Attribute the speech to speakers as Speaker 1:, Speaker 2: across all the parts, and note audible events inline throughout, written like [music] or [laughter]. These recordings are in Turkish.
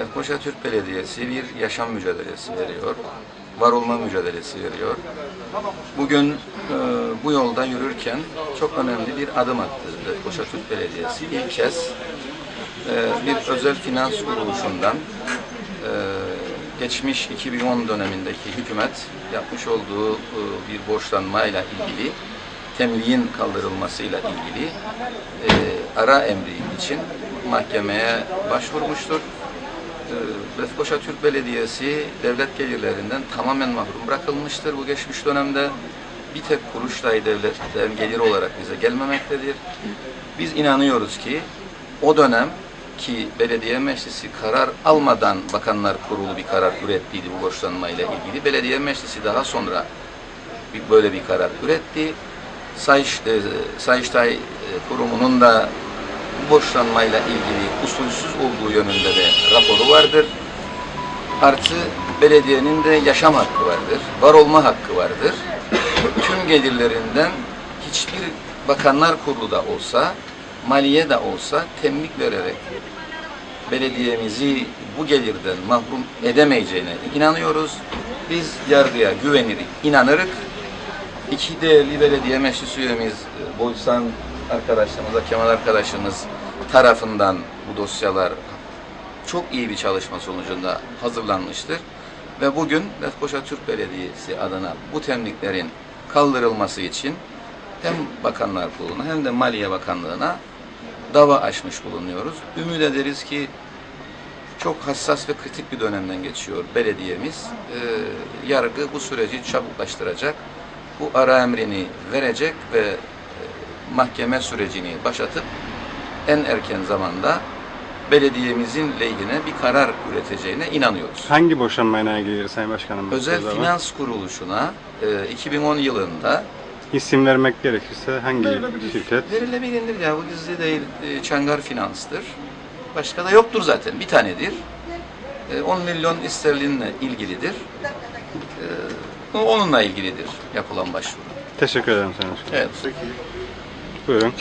Speaker 1: Lefkoşa Türk Belediyesi bir yaşam mücadelesi veriyor. Var olma mücadelesi veriyor. Bugün e, bu yolda yürürken çok önemli bir adım attı Lefkoşa Türk Belediyesi. İlk kez e, bir özel finans kuruluşundan e, geçmiş 2010 dönemindeki hükümet yapmış olduğu e, bir borçlanmayla ilgili temliğin kaldırılmasıyla ilgili e, ara emri için mahkemeye başvurmuştur. Lefkoşa Türk Belediyesi devlet gelirlerinden tamamen mahrum bırakılmıştır bu geçmiş dönemde. Bir tek kuruş dahi devletten gelir olarak bize gelmemektedir. Biz inanıyoruz ki o dönem ki belediye meclisi karar almadan bakanlar kurulu bir karar ürettiydi bu borçlanmayla ilgili. Belediye meclisi daha sonra böyle bir karar üretti. Sayış, e, Sayıştay e, kurumunun da borçlanmayla ilgili usulsüz olduğu yönünde de raporu vardır. Artı belediyenin de yaşam hakkı vardır, var olma hakkı vardır. Tüm gelirlerinden hiçbir bakanlar kurulu da olsa, maliye de olsa temlik vererek belediyemizi bu gelirden mahrum edemeyeceğine inanıyoruz. Biz yargıya güveniriz, inanırız. İki değerli belediye meclis üyemiz e, Boysan arkadaşlarımız, Kemal arkadaşımız tarafından bu dosyalar çok iyi bir çalışma sonucunda hazırlanmıştır. Ve bugün Lefkoşa Türk Belediyesi adına bu temliklerin kaldırılması için hem Bakanlar Kurulu'na hem de Maliye Bakanlığı'na dava açmış bulunuyoruz. Ümit ederiz ki çok hassas ve kritik bir dönemden geçiyor belediyemiz. Ee, yargı bu süreci çabuklaştıracak. Bu ara emrini verecek ve mahkeme sürecini başlatıp en erken zamanda belediyemizin lehine bir karar üreteceğine inanıyoruz.
Speaker 2: Hangi boşanmayla ilgili Sayın Başkanım?
Speaker 1: Özel? Finans Kuruluşu'na e, 2010 yılında
Speaker 2: İsim vermek gerekirse hangi
Speaker 1: Verilebilir.
Speaker 2: şirket?
Speaker 1: verilebilir ya bu gizli değil e, Çangar Finans'tır. Başka da yoktur zaten bir tanedir. E, 10 milyon sterlinle ilgilidir. E, onunla ilgilidir yapılan başvuru.
Speaker 2: Teşekkür ederim Sayın Başkanım.
Speaker 1: Evet.
Speaker 3: Peki.
Speaker 2: Buyurun.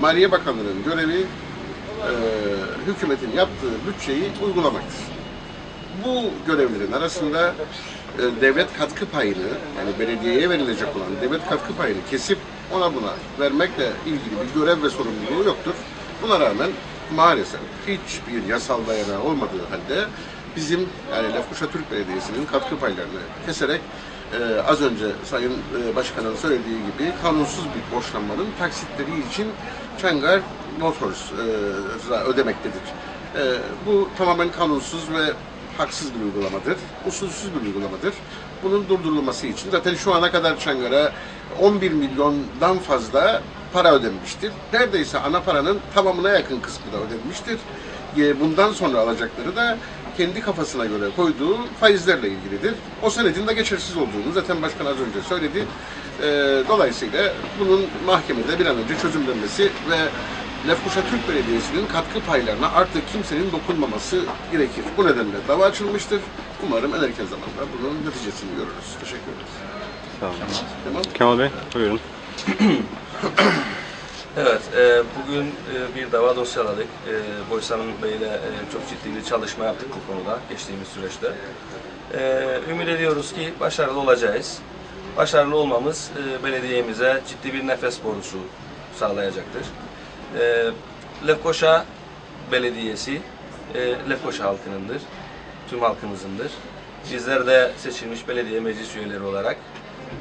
Speaker 3: Maliye Bakanlığı'nın görevi e, hükümetin yaptığı bütçeyi uygulamaktır. Bu görevlerin arasında e, devlet katkı payını yani belediyeye verilecek olan devlet katkı payını kesip ona buna vermekle ilgili bir görev ve sorumluluğu yoktur. Buna rağmen maalesef hiçbir yasal dayanağı olmadığı halde bizim yani Lefkoşa Türk Belediyesi'nin katkı paylarını keserek e, az önce Sayın e, Başkan'ın söylediği gibi kanunsuz bir borçlanmanın taksitleri için Çangar Motors'a ödemektedir. E, bu tamamen kanunsuz ve haksız bir uygulamadır. Usulsüz bir uygulamadır. Bunun durdurulması için zaten şu ana kadar Çangar'a 11 milyondan fazla para ödenmiştir. Neredeyse ana paranın tamamına yakın kısmı da ödenmiştir. E, Bundan sonra alacakları da kendi kafasına göre koyduğu faizlerle ilgilidir. O senedin de geçersiz olduğunu zaten başkan az önce söyledi. E, Dolayısıyla bunun mahkemede bir an önce çözümlenmesi ve Lefkoşa Türk Belediyesi'nin katkı paylarına artık kimsenin dokunmaması gerekir. Bu nedenle dava açılmıştır. Umarım en erken zamanda bunun neticesini görürüz. Teşekkür ederiz.
Speaker 2: Sağ olun.
Speaker 3: Tamam.
Speaker 2: Kemal Bey buyurun. [clears throat]
Speaker 4: Evet, e, bugün e, bir dava dosyaladık. E, Boysan'ın Bey'le e, çok ciddi bir çalışma yaptık bu konuda geçtiğimiz süreçte. E, ümit ediyoruz ki başarılı olacağız. Başarılı olmamız e, belediyemize ciddi bir nefes borusu sağlayacaktır. E, Lefkoşa Belediyesi e, Lefkoşa halkınındır, tüm halkımızındır. Bizler de seçilmiş belediye meclis üyeleri olarak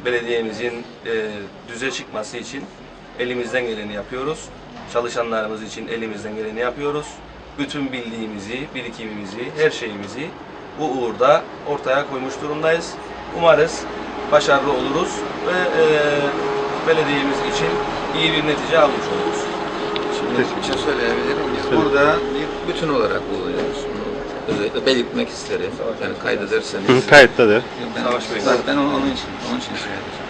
Speaker 4: belediyemizin e, düze çıkması için elimizden geleni yapıyoruz. Çalışanlarımız için elimizden geleni yapıyoruz. Bütün bildiğimizi, birikimimizi, her şeyimizi bu uğurda ortaya koymuş durumdayız. Umarız başarılı oluruz ve e, belediyemiz için iyi bir netice almış oluruz.
Speaker 1: Şimdi bir şey söyleyebilirim. Biz burada bir bütün olarak bulunuyoruz. Bunu özellikle belirtmek isterim. Yani kaydederseniz.
Speaker 2: Kayıttadır.
Speaker 1: Ben,
Speaker 4: Savaş Bey.
Speaker 1: ben, onun, için, onun için şey yapacağım.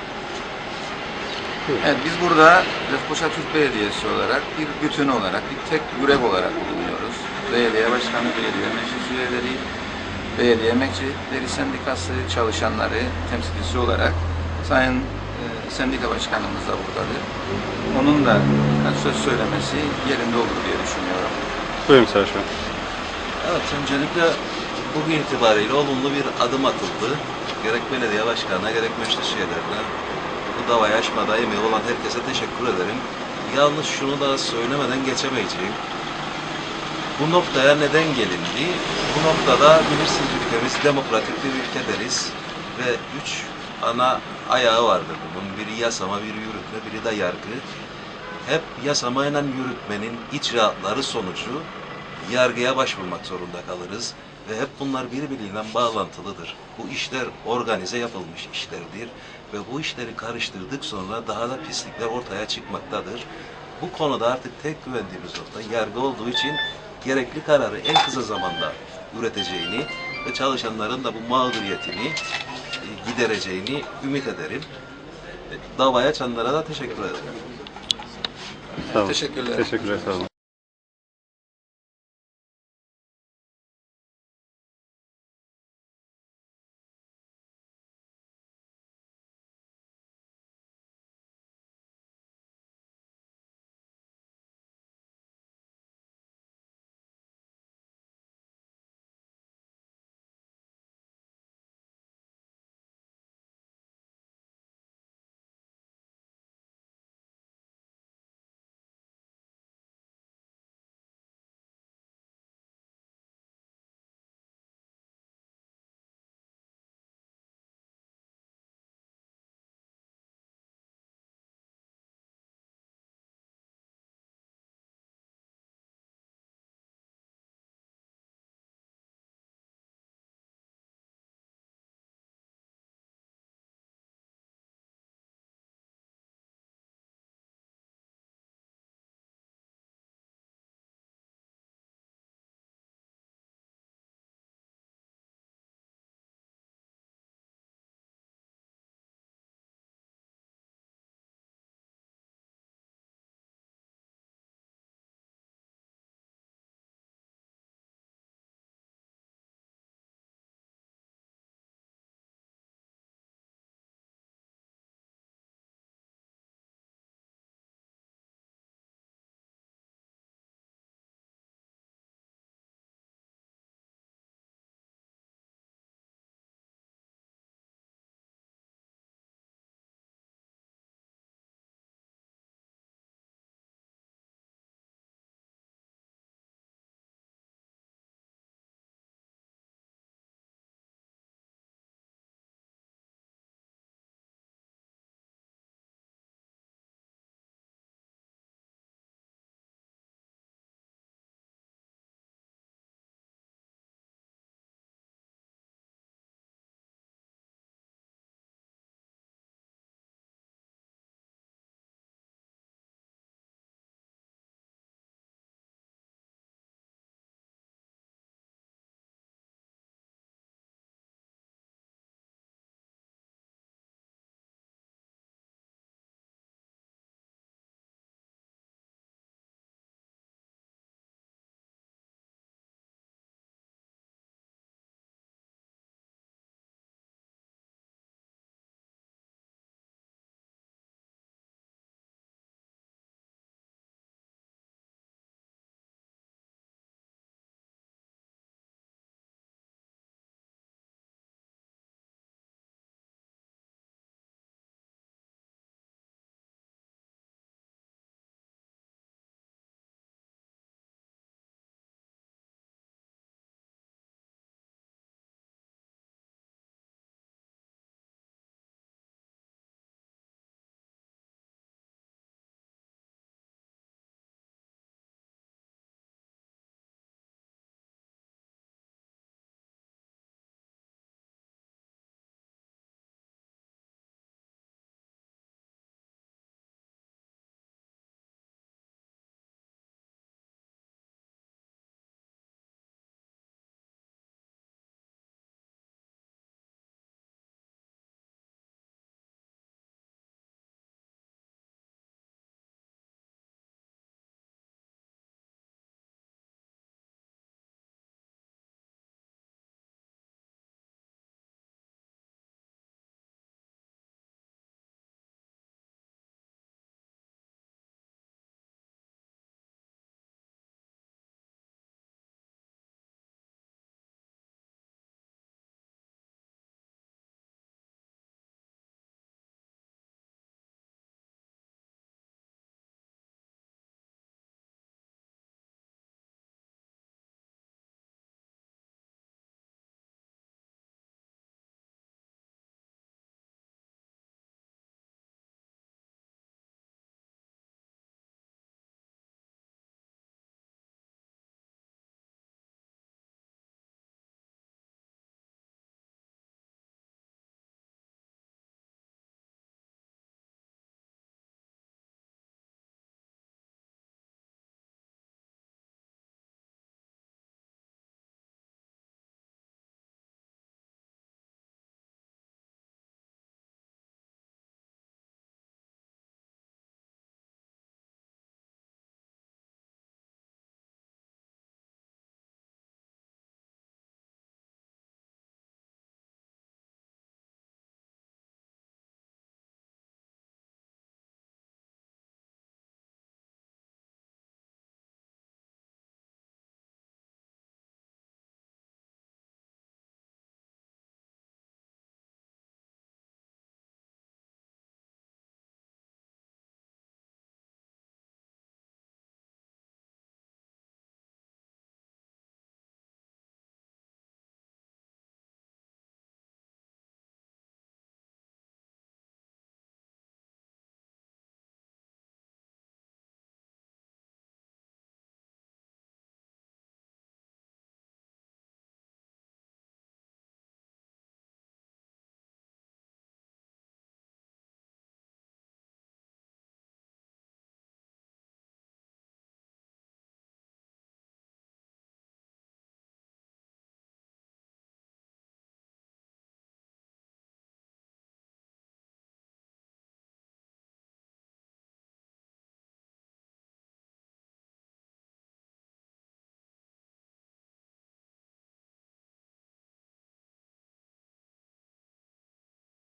Speaker 1: Evet, biz burada Lefkoşa Türk Belediyesi olarak bir bütün olarak, bir tek yürek olarak bulunuyoruz. Belediye Başkanı, belediye meclis üyeleri, belediye emekçileri sendikası çalışanları temsilcisi olarak Sayın e, Sendika Başkanımız da buradadır. Onun da söz söylemesi yerinde olur diye düşünüyorum.
Speaker 2: Buyurun Sayın Başkanım.
Speaker 5: Evet, öncelikle bugün itibariyle olumlu bir adım atıldı. Gerek belediye başkanına gerek meclis üyelerine bu davayı aşmada emeği olan herkese teşekkür ederim. Yalnız şunu da söylemeden geçemeyeceğim. Bu noktaya neden gelindi? Bu noktada bilirsiniz ülkemiz demokratik bir ülke deriz ve üç ana ayağı vardır bunun. Biri yasama, biri yürütme, biri de yargı. Hep yasamayla yürütmenin icraatları sonucu yargıya başvurmak zorunda kalırız ve hep bunlar birbiriyle bağlantılıdır. Bu işler organize yapılmış işlerdir ve bu işleri karıştırdık sonra daha da pislikler ortaya çıkmaktadır. Bu konuda artık tek güvendiğimiz nokta yargı olduğu için gerekli kararı en kısa zamanda üreteceğini ve çalışanların da bu mağduriyetini e, gidereceğini ümit ederim. E, Davaya açanlara da teşekkür ederim.
Speaker 2: Sağ olun.
Speaker 1: Teşekkürler.
Speaker 2: Teşekkürler, sağ olun.